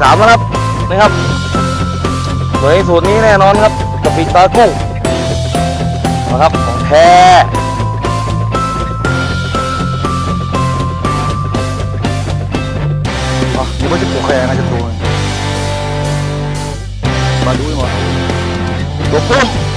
สามแล้ครับนะครับสวยสูตรนี้แน่นอนครับกะปิตากุ้งนะครับของแท้อ๋อนี่ว่าจะปูแคร์นะจะตัวมาดูหน่อยตัวกุ้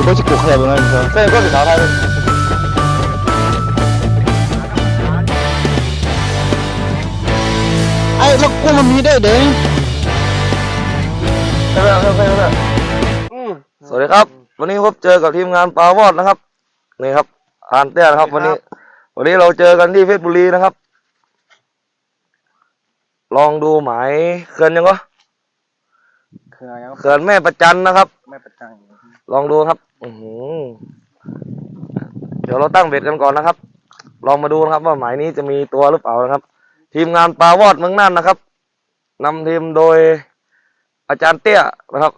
이거 찍고 가야 되나 쌤 거기 가봐야 돼 아이 먹고 뭐 믿어야 돼 ช่ไหมใช่ไหมใช่ไหมสวัสดีครับ วันนี้พบเจอกับทีมงานปลาวอดนะครับนี่ครับอานเตี้ยนะครับ วันนี้ วันนี้เราเจอกันที่เพชรบุรีนะครับ ลองดูหมายเขื่อนยังก็คืออะไรครับเขื่อนแม่ประจันนะครับไม่ประจังลองดูครับอือหือเดี๋ยวเราตั้งเบ็ดกันก่อนนะครับ ลองมาดูนะครับ ว่าหมายนี้จะมีตัวหรือเปล่านะครับ ทีมงานปลาวอดเมืองน่านนะครับนำทีมโดย อาจารย์เตี้ยนะครับ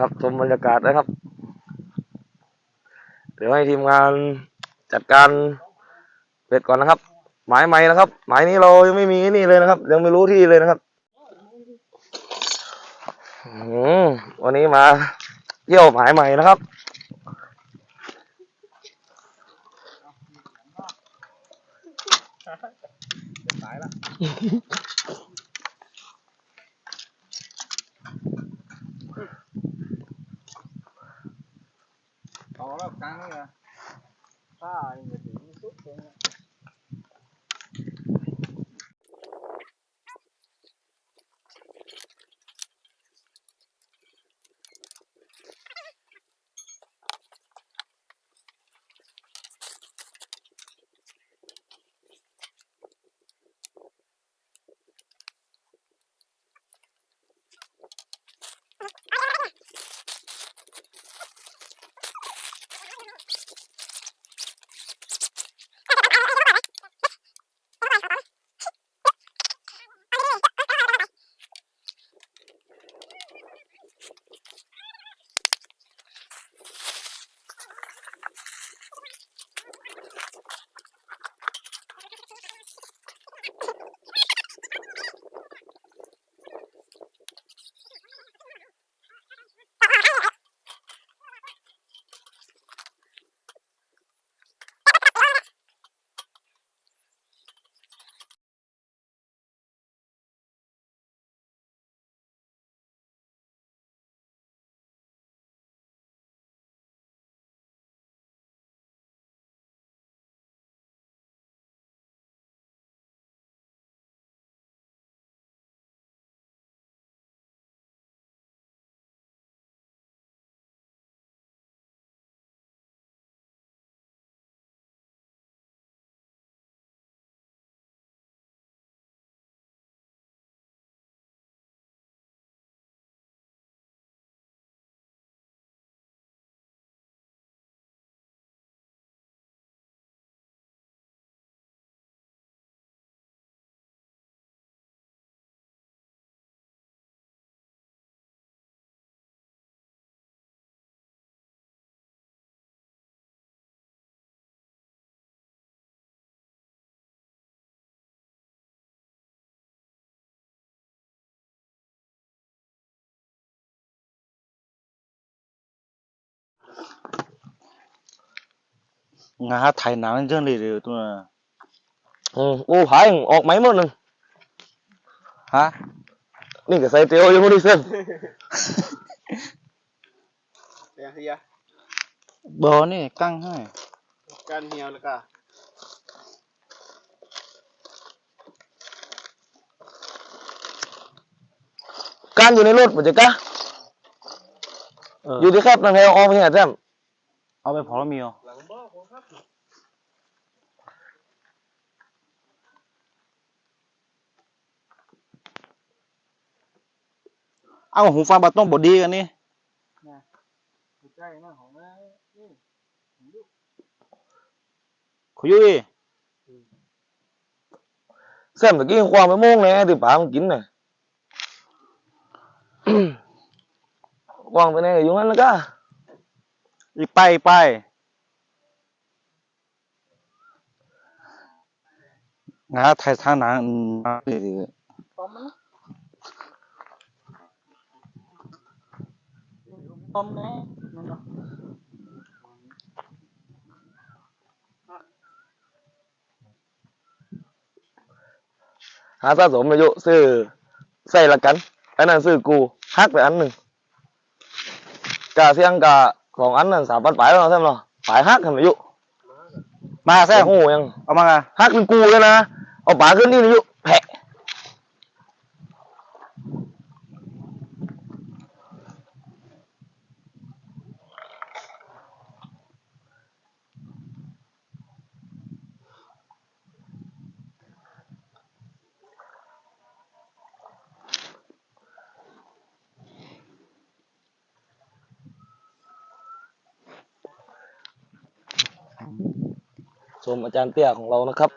ครับชมบรรยากาศนะครับ เดี๋ยวให้ทีมงานจัดการเบ็ดก่อนนะครับ หมายใหม่นะครับ หมายนี้เรายังไม่มีนี่เลยนะครับ ยังไม่รู้ที่เลยนะครับวันนี้มาเที่ยวหมายใหม่นะครับต่อแล้วกลางนี่นะ ป้าอย่างถึงสุ งาไทยหนังเรื่องเลยเดี๋ยวตัวน่ะอืมกูผายออกไหมหมดหนึ่งฮะนี่ก็ใส่เตียวอยู่ไม่ได้เส้นเสียเฮียบอนี่กั้งให้กันเฮียแล้วก็การอยู่ในรถมันจะกะเอออยู่ที่แคบนั่นแหละออกไปเนี่ยแซมเอาไปพอแล้วมีเหรอ หลังบ้าผมครับเอาหูฟังบัตต้องบอดีกันนี่ใกล้นะของนะนี่คุยอยู่อีแซมตะกี้ควางไปโม่งเลยที่ป๋ามันกินน่ะควางไปไหนอยู่งั้นแล้วก็อีไปไป งาไทยทางหนังอืมเดี๋ยวตอมมันตอมแน่นั่นเนาะหาสะสมอายุซื้อใส่ละกันอั นนั้นซื้อกูฮักไปอันหนึ่งกาเสียงกาสองนี้เลยไปชมอาจารย์เตี้ยของเรานะครับ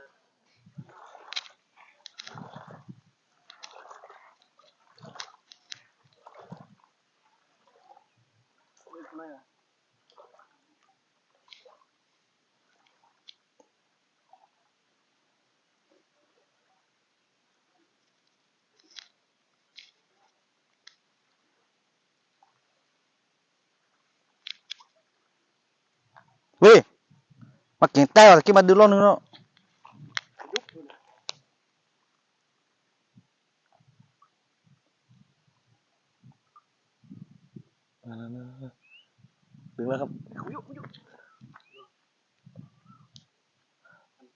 เฮ้ย มาเก่งแต้วตะกี้มาดูรอบนึงแล้วถึงแล้วครับ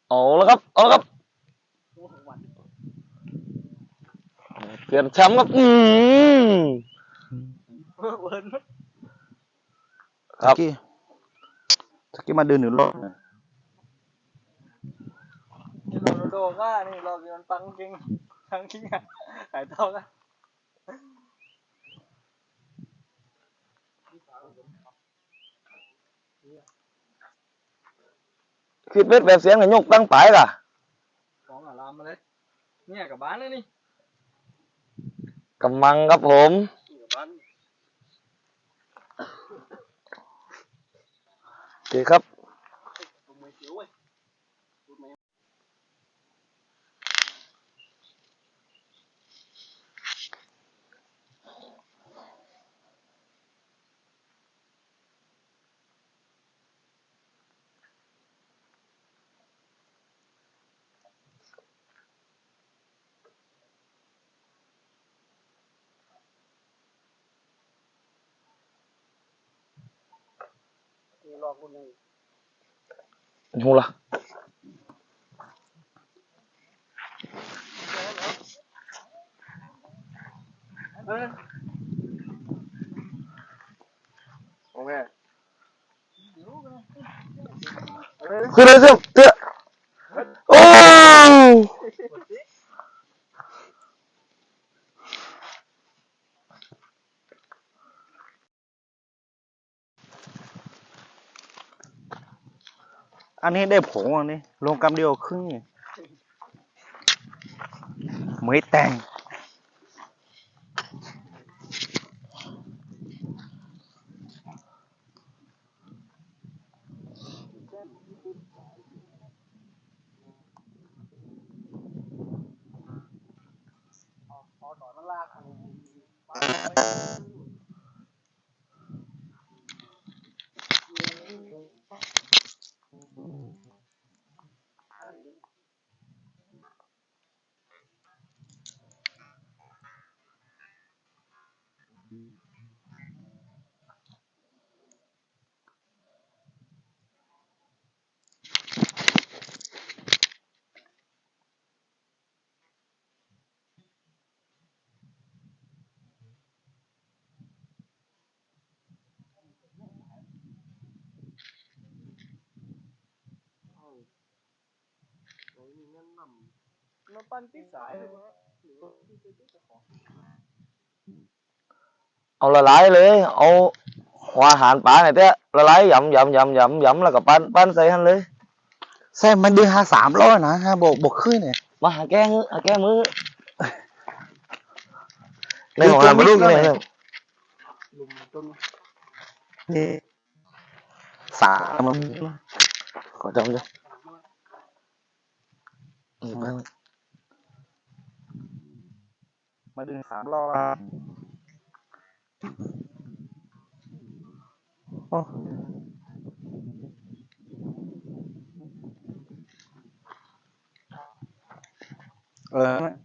เอาแล้วครับ เอาแล้วครับ เปลี่ยนแชมป์ครับ อืมเวิร์นครับตะกี้ตะกี้มาดูหนึ่งรอบนะ นี่ โรนัลโดก็นี่รอบนี้มันปังจริงปังจริงอะขายทองอะคิดเวทแบบเสียงให้ยกตั้งปลายล่ะของอารามมาเลย เนี่ยกับบ้านเลยนี่กำมังครับผมกับบ้านโอเคครับ ตรงมือเขียวเว้ย นี่รอบคนหนึง หูละ เออโอเค คืออะไรเสียเตี้ยโอ้ อั นี้ได้ผงอันนี้ ลงกำเดียวครึ่งเหมยแตง มาปั้นติดสายเอาละลายเลย เอาหัวอาหารปลา này thế ละลายยำยำยำยำยำแล้วก็ปั้นปั้นใส่หันเลยแซมมันดึงหาสามร้อยนะฮะบอกบอกขึ้นเนี่ยมาหาแก้มือหาแก้มือในของน้ำมาลูกอยู่ไหนเนี่ยลุมต้นนี่สามมันขอจำด้วยอื มมาดึงสามร้อยโอ้เออ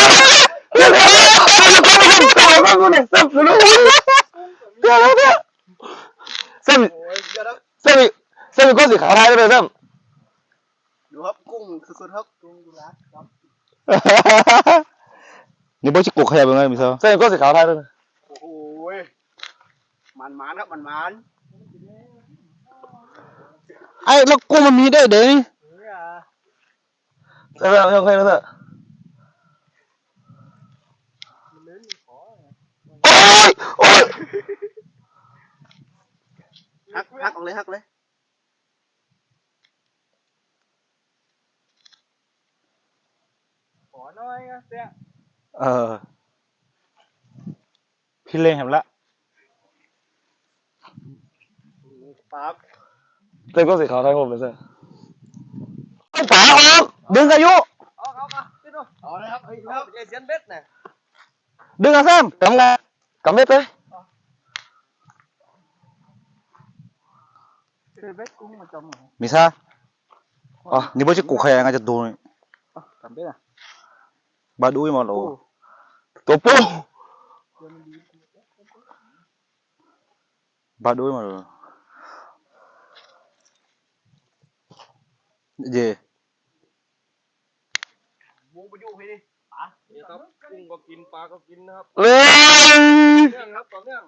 เดี๋ยวเดี๋ยวเส้นโอ้ยเดี๋ยวนะเส้นเส้นก็สีขาวไทยเลยเริ่มดูครับกุ้งสุดๆครับกุ้งดูรักครับนี่บอกจะกุกขยับยังไงมิเซลเส้นก็สีขาวไทยเลยโอ้โหมันมันครับมันมันไอ้แล้วกุ้งมันมีได้เดี๋ยวนี้เนี่ยเส้นเริ่มยังไงนะเถอะมันเล่นขอโอ้ยโอ้ย หักหักออกเลยหักเลย ขอหน่อยนะเสียเออพี่เล่งเห็นละปั๊บเส้นก็สีขาวไทยผมเลยเส้นฝาออกดึงอายุเอาเอาเอาขึ้นดูเอาเลยครับเฮ้ยครับเจเซียนเบ็ดน่ะดึงอะแซมกำไงกำเม็ดเลยเจเบ็ดกุ้งมาจมเหรอมิซาอ๋อนี่บอกจะกุกขยับยังไงจะดูนี่ทำเบ็ดอะบาดูอีหมดโอ้ตัวปูบาดูอีหมดเลย เย่มูไปอยู่ให้ดิปลานี่ครับกุ้งก็กินปลาก็กินนะครับ เลย เรื่องครับต่อเนื่อง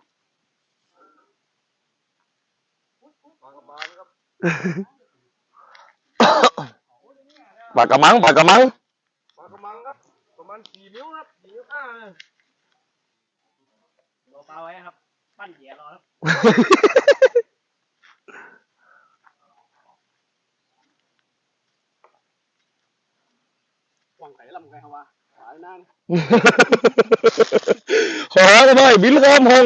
ปลากระบาลครับปากกระมังปากกระมังปลากระมังครับประมาณสี่นิ้วครับสี่นิ้วอ้าเลยรอปลาไว้ครับ ปั้นเหยียรอครับหวังไก่ลำไก่เขาว่าหายนานขอกันหน่อยบินข้ามห้อง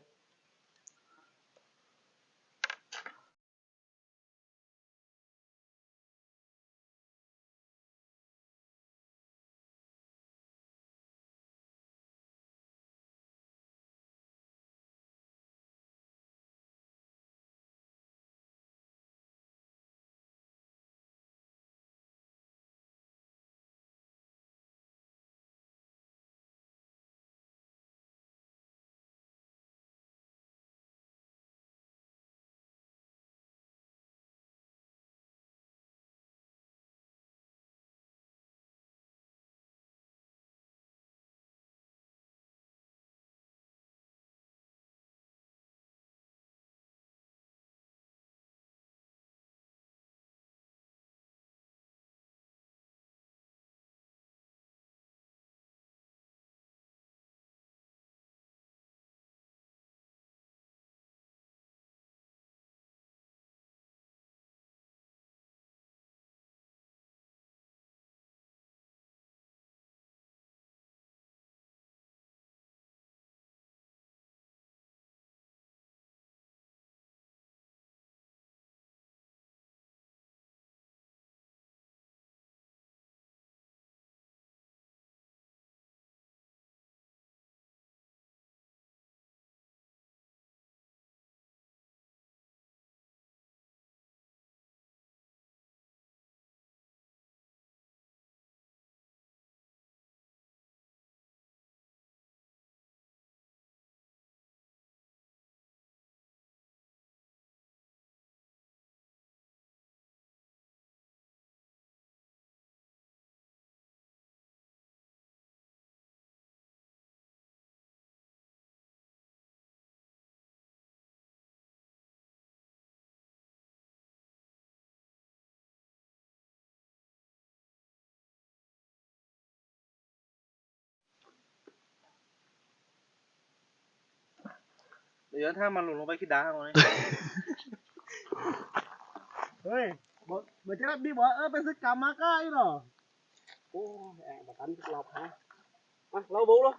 เดี๋ยวถ้ามันหล่นลงไปขี้ดาเอาเลยเฮ้ยบอกเหมือนจะรับดีบอกเออเป็นสกรรมมาใกล้เหรอโอ้แอบมาทันเราฮะมาเราบูแล้ว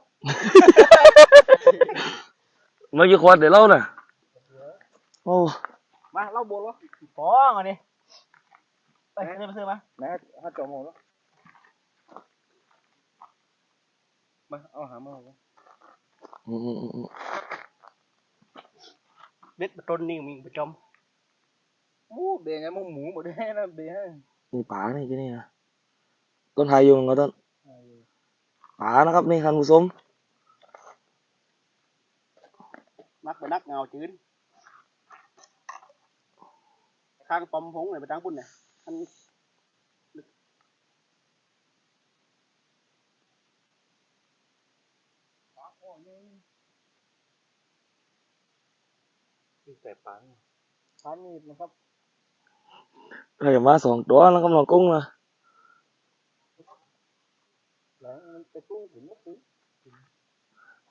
เมื่อกี้ควรเดี๋ยวเล่าน่ะโอ้มาเราบูแล้วฟ้องอันนี้ไปซื้อมาซื้อมานะถ้าจอมหมดแล้วมาเอาหามาเอาอืมอืม อืมอืมเบ็ดต้นนี่มีประจอมหมูเบงไงมึงหมูหมดได้นะเบงนี่ป๋านี่ที่นี่นะต้นไฮยุงก็ต้นป๋านะครับนี่คันผู้ชมนักไปนักเงาจืนข้าง ปอมพงเลยไปทางปุ่นเนี่ยมันแต่ปังปังนี่นะครับใครมาสองตัวแล้วกำลังกุ้งนะแล้วมันไปตู้ถึงก็คือ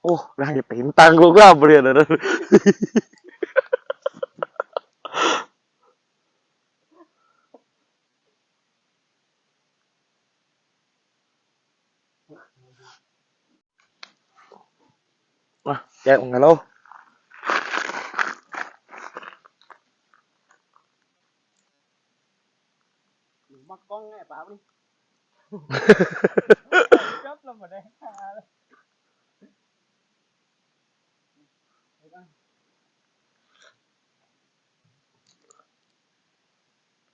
โอ้ได้ตีนตังกูก็เปลี่ยนเลยนะมาแจกของกันแล้ว หรือมักกล้ องไงป่าวนี่จับแล้วมาได้หาเลย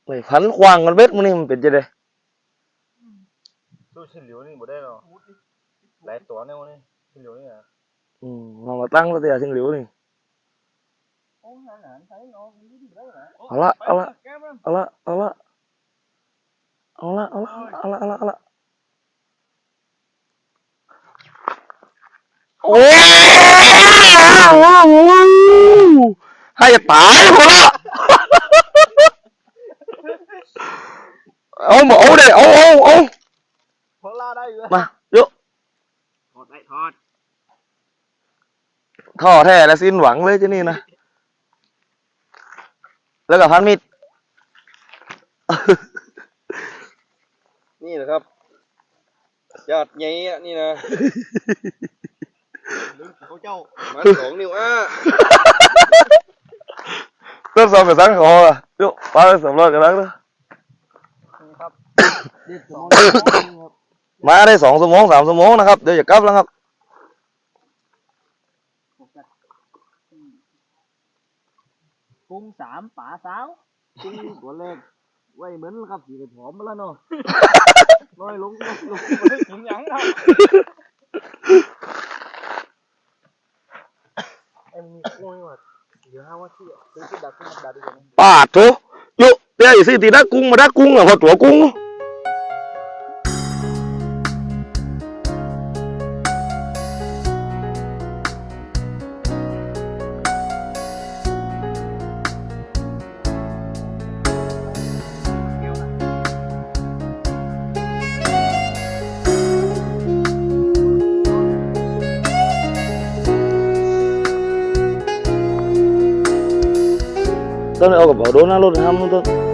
ไม่พันควางกันเบ็ดมันนี่มันเป็นจะได้สู้ชิ้นเหลียวนี่หมดได้หรอหลายตัว เนี่ยวันนี้ชิ้นเหลียวนี่อะอืมมามาตั้งแล้วแต่ถึงเหลียวนี่โอ้หาหารใช้น้องนี่ดีแล้วเหรอเอาละเอาละแก้มเอาละเอาละเอาละเอาละเอาละเอาละเอาละโอ้ให้จะตายหมดละเอาหมเอาเด้เอาเอาเอาพอลาได้อยู่มาเยอะถอดได้ถอดท่อแท้และสิ้นหวังเลยที่นี่นะแล้วกับพันมิด นี่นะครับยอดใหญ่อะนี่นะเขาเจ้ามันสองนิ้วอะต้นสองกับสังคออะเดี๋ยวป้าไปสำรวจกันแล้วนะครับมาได้สองชั่วโมงสามชั่วโมงนะครับ เดี๋ยวจะกลับแล้วครับกุ้งสามป่าสาวกุ้งตัวเล็ก ไว้เหมือนครับสีผอมมาแล้วเนาะลอยลงล งลงไม่กิน